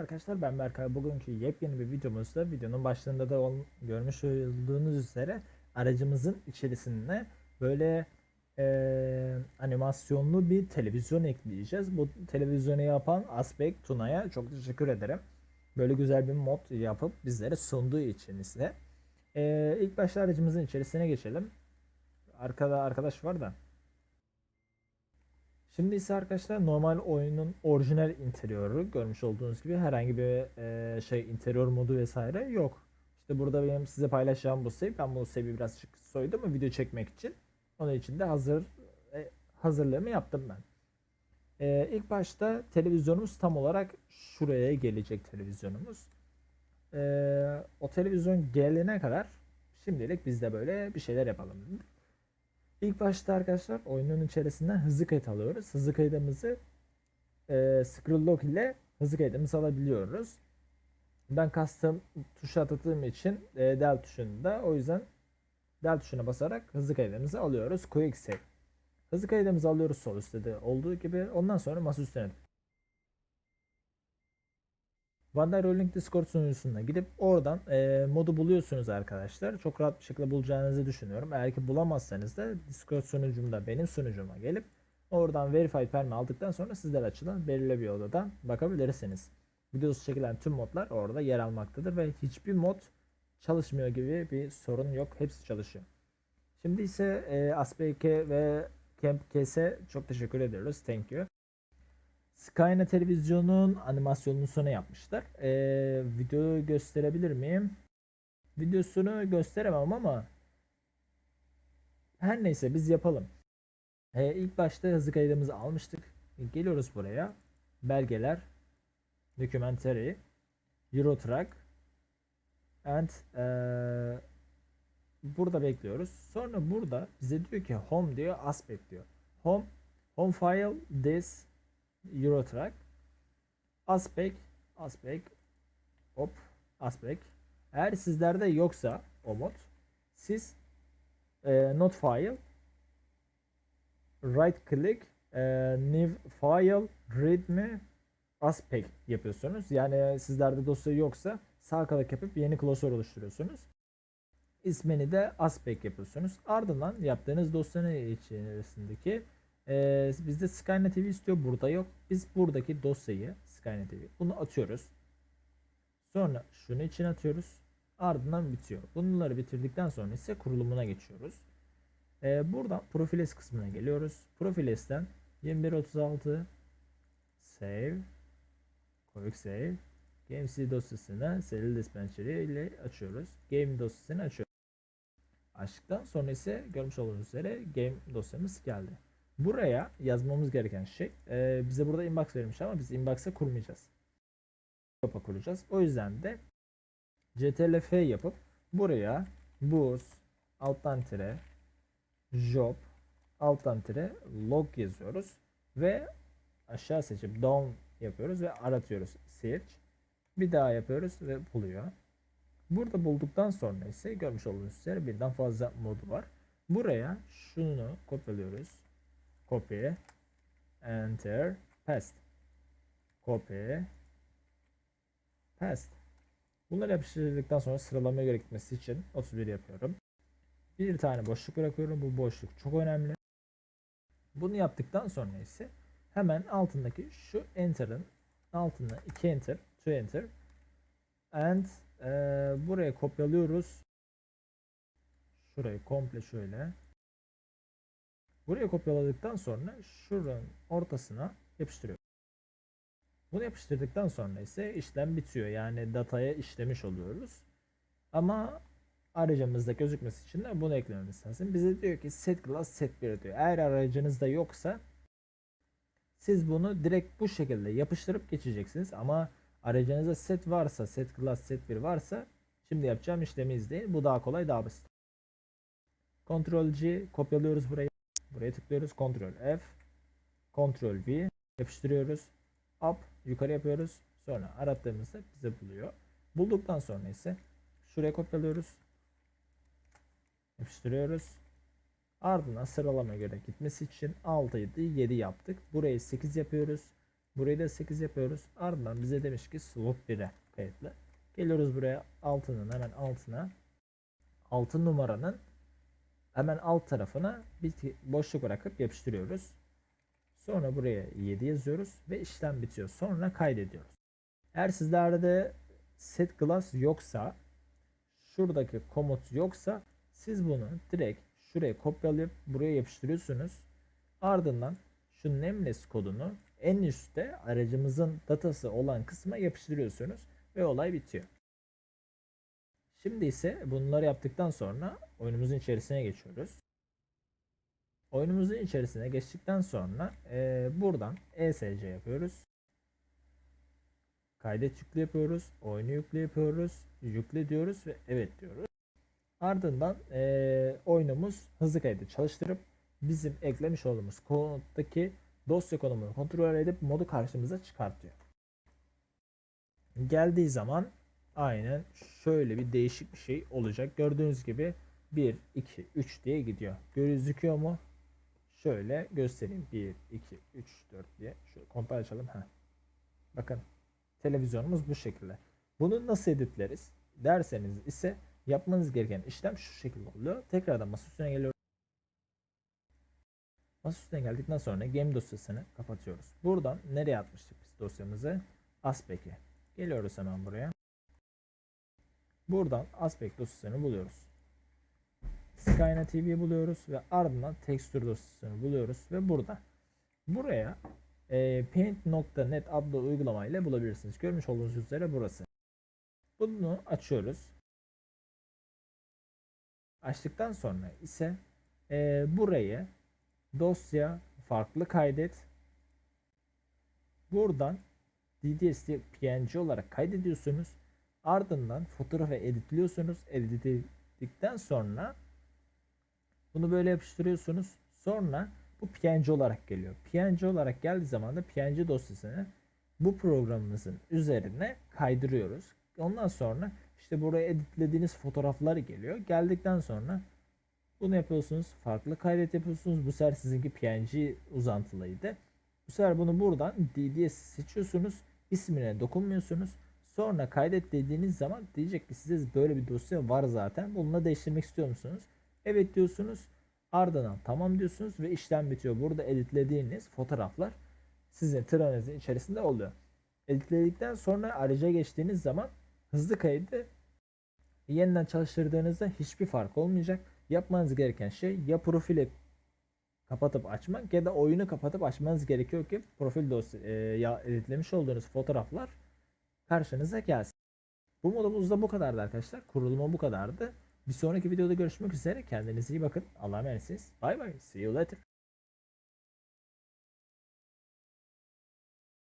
arkadaşlar ben Berkay. Bugünkü yepyeni bir videomuzda videonun başlığında da görmüş olduğunuz üzere aracımızın içerisine böyle eee, animasyonlu bir televizyon ekleyeceğiz. Bu televizyonu yapan Aspect Tuna'ya çok teşekkür ederim. Böyle güzel bir mod yapıp bizlere sunduğu için ise. Eee ilk başta aracımızın içerisine geçelim. Arkada arkadaş var da. Şimdi ise arkadaşlar normal oyunun orijinal interiörü görmüş olduğunuz gibi herhangi bir e, şey interiör modu vesaire yok. İşte burada benim size paylaşacağım bu save. Ben bu save'i birazcık soydum mu video çekmek için. Onun için de hazır e, hazırlığımı yaptım ben. E, ilk başta televizyonumuz tam olarak şuraya gelecek televizyonumuz. E, o televizyon gelene kadar şimdilik biz de böyle bir şeyler yapalım. İlk başta arkadaşlar oyunun içerisinden hızlı kayıt alıyoruz. Hızlı kaydımızı e, Scroll Lock ile hızlı kaydımızı alabiliyoruz. Ben custom tuşa atadığım için e, del tuşunu da o yüzden del tuşuna basarak hızlı kaydımızı alıyoruz. Quick Save. Hızlı kaydımızı alıyoruz sol üstte de olduğu gibi. Ondan sonra masa üstüne Vandal Rolling Discord sunucusuna gidip oradan e, modu buluyorsunuz arkadaşlar. Çok rahat bir şekilde bulacağınızı düşünüyorum. Eğer ki bulamazsanız da Discord sunucumda benim sunucuma gelip oradan Verified Permi aldıktan sonra sizler açılan belirli bir odadan bakabilirsiniz. Videosu çekilen tüm modlar orada yer almaktadır ve hiçbir mod çalışmıyor gibi bir sorun yok. Hepsi çalışıyor. Şimdi ise e, Aspeke ve Camp Kese çok teşekkür ediyoruz. Thank you. Skynet televizyonun animasyonunu sona yapmışlar. Ee, videoyu gösterebilir miyim? Videosunu gösteremem ama her neyse biz yapalım. Ee, ilk başta hızlı kaydımızı almıştık. Geliyoruz buraya. Belgeler, documentary, Eurotrack and ee, burada bekliyoruz. Sonra burada bize diyor ki home diyor, aspect diyor. Home, home file, this, Eurotrack Aspect Aspect Hop Aspect Eğer sizlerde yoksa o mod siz e, not file right click e, new file readme aspect yapıyorsunuz. Yani sizlerde dosya yoksa sağ klik yapıp yeni klasör oluşturuyorsunuz. İsmini de aspect yapıyorsunuz. Ardından yaptığınız dosyanın içerisindeki ee, bizde Skynet TV istiyor. Burada yok. Biz buradaki dosyayı Skynet TV bunu atıyoruz. Sonra şunu için atıyoruz. Ardından bitiyor. Bunları bitirdikten sonra ise kurulumuna geçiyoruz. Ee, buradan Profiles kısmına geliyoruz. Profiles'ten 2136 Save Quick Save Game C dosyasını Serial Dispatcher ile açıyoruz. Game dosyasını açıyoruz. Açtıktan sonra ise görmüş olduğunuz üzere Game dosyamız geldi. Buraya yazmamız gereken şey e, bize burada inbox verilmiş ama biz inbox'a kurmayacağız. Job'a kuracağız. O yüzden de ctlf yapıp buraya boost alttan tire job alttan tire log yazıyoruz ve aşağı seçip down yapıyoruz ve aratıyoruz search bir daha yapıyoruz ve buluyor. Burada bulduktan sonra ise görmüş olduğunuz üzere birden fazla modu var. Buraya şunu kopyalıyoruz copy enter paste. Copy paste. Bunları yapıştırdıktan sonra sıralamaya göre gitmesi için 31 yapıyorum. Bir tane boşluk bırakıyorum. Bu boşluk çok önemli. Bunu yaptıktan sonra ise hemen altındaki şu enter'ın altında 2 enter 2 enter and e, buraya kopyalıyoruz. Şurayı komple şöyle Buraya kopyaladıktan sonra şuranın ortasına yapıştırıyorum. Bunu yapıştırdıktan sonra ise işlem bitiyor. Yani dataya işlemiş oluyoruz. Ama aracımızda gözükmesi için de bunu eklememiz lazım. Bize diyor ki set class set 1 diyor. Eğer aracınızda yoksa siz bunu direkt bu şekilde yapıştırıp geçeceksiniz. Ama aracınızda set varsa, set class set 1 varsa şimdi yapacağım işlemi izleyin. Bu daha kolay, daha basit. Ctrl G kopyalıyoruz burayı. Buraya tıklıyoruz. Ctrl F. Ctrl V. Yapıştırıyoruz. Up. Yukarı yapıyoruz. Sonra arattığımızda bize buluyor. Bulduktan sonra ise şuraya kopyalıyoruz. Yapıştırıyoruz. Ardından sıralama göre gitmesi için 6 7 7 yaptık. Burayı 8 yapıyoruz. Burayı da 8 yapıyoruz. Ardından bize demiş ki slot 1'e kayıtlı. Geliyoruz buraya altının hemen altına. 6 numaranın hemen alt tarafına bir boşluk bırakıp yapıştırıyoruz. Sonra buraya 7 yazıyoruz ve işlem bitiyor. Sonra kaydediyoruz. Eğer sizlerde set glass yoksa şuradaki komut yoksa siz bunu direkt şuraya kopyalayıp buraya yapıştırıyorsunuz. Ardından şu nameless kodunu en üstte aracımızın datası olan kısma yapıştırıyorsunuz ve olay bitiyor. Şimdi ise bunları yaptıktan sonra oyunumuzun içerisine geçiyoruz. Oyunumuzun içerisine geçtikten sonra eee, buradan ESC yapıyoruz. Kaydet yükle yapıyoruz. Oyunu yükle yapıyoruz. Yükle diyoruz ve evet diyoruz. Ardından eee, oyunumuz hızlı kaydı çalıştırıp bizim eklemiş olduğumuz konuttaki dosya konumunu kontrol edip modu karşımıza çıkartıyor. Geldiği zaman aynen şöyle bir değişik bir şey olacak. Gördüğünüz gibi 1, 2, 3 diye gidiyor. Gözüküyor mu? Şöyle göstereyim. 1, 2, 3, 4 diye. Şöyle kompa açalım. Heh. Bakın televizyonumuz bu şekilde. Bunu nasıl editleriz derseniz ise yapmanız gereken işlem şu şekilde oluyor. Tekrardan masa üstüne geliyoruz. Masa üstüne geldikten sonra game dosyasını kapatıyoruz. Buradan nereye atmıştık biz dosyamızı? Aspek'e. Geliyoruz hemen buraya. Buradan aspect dosyasını buluyoruz. Skynet TV buluyoruz ve ardından tekstür dosyasını buluyoruz ve burada. Buraya e, paint.net adlı uygulama ile bulabilirsiniz. Görmüş olduğunuz üzere burası. Bunu açıyoruz. Açtıktan sonra ise e, burayı dosya farklı kaydet. Buradan DDST PNG olarak kaydediyorsunuz. Ardından fotoğrafı editliyorsunuz. Editledikten sonra bunu böyle yapıştırıyorsunuz. Sonra bu PNG olarak geliyor. PNG olarak geldiği zaman da PNG dosyasını bu programımızın üzerine kaydırıyoruz. Ondan sonra işte buraya editlediğiniz fotoğraflar geliyor. Geldikten sonra bunu yapıyorsunuz. Farklı kaydet yapıyorsunuz. Bu sefer sizinki PNG uzantılıydı. Bu sefer bunu buradan DDS seçiyorsunuz. İsmine dokunmuyorsunuz. Sonra kaydet dediğiniz zaman diyecek ki size böyle bir dosya var zaten. Bununla değiştirmek istiyor musunuz? Evet diyorsunuz. Ardından tamam diyorsunuz ve işlem bitiyor. Burada editlediğiniz fotoğraflar sizin tırnağınızın içerisinde oluyor. Editledikten sonra araca geçtiğiniz zaman hızlı kaydı yeniden çalıştırdığınızda hiçbir fark olmayacak. Yapmanız gereken şey ya profili kapatıp açmak ya da oyunu kapatıp açmanız gerekiyor ki profil dosya e, ya editlemiş olduğunuz fotoğraflar karşınıza gelsin. Bu modumuz da bu kadardı arkadaşlar. Kurulumu bu kadardı. Bir sonraki videoda görüşmek üzere. Kendinize iyi bakın. Allah'a emanetsiniz. Bay bay. See you later.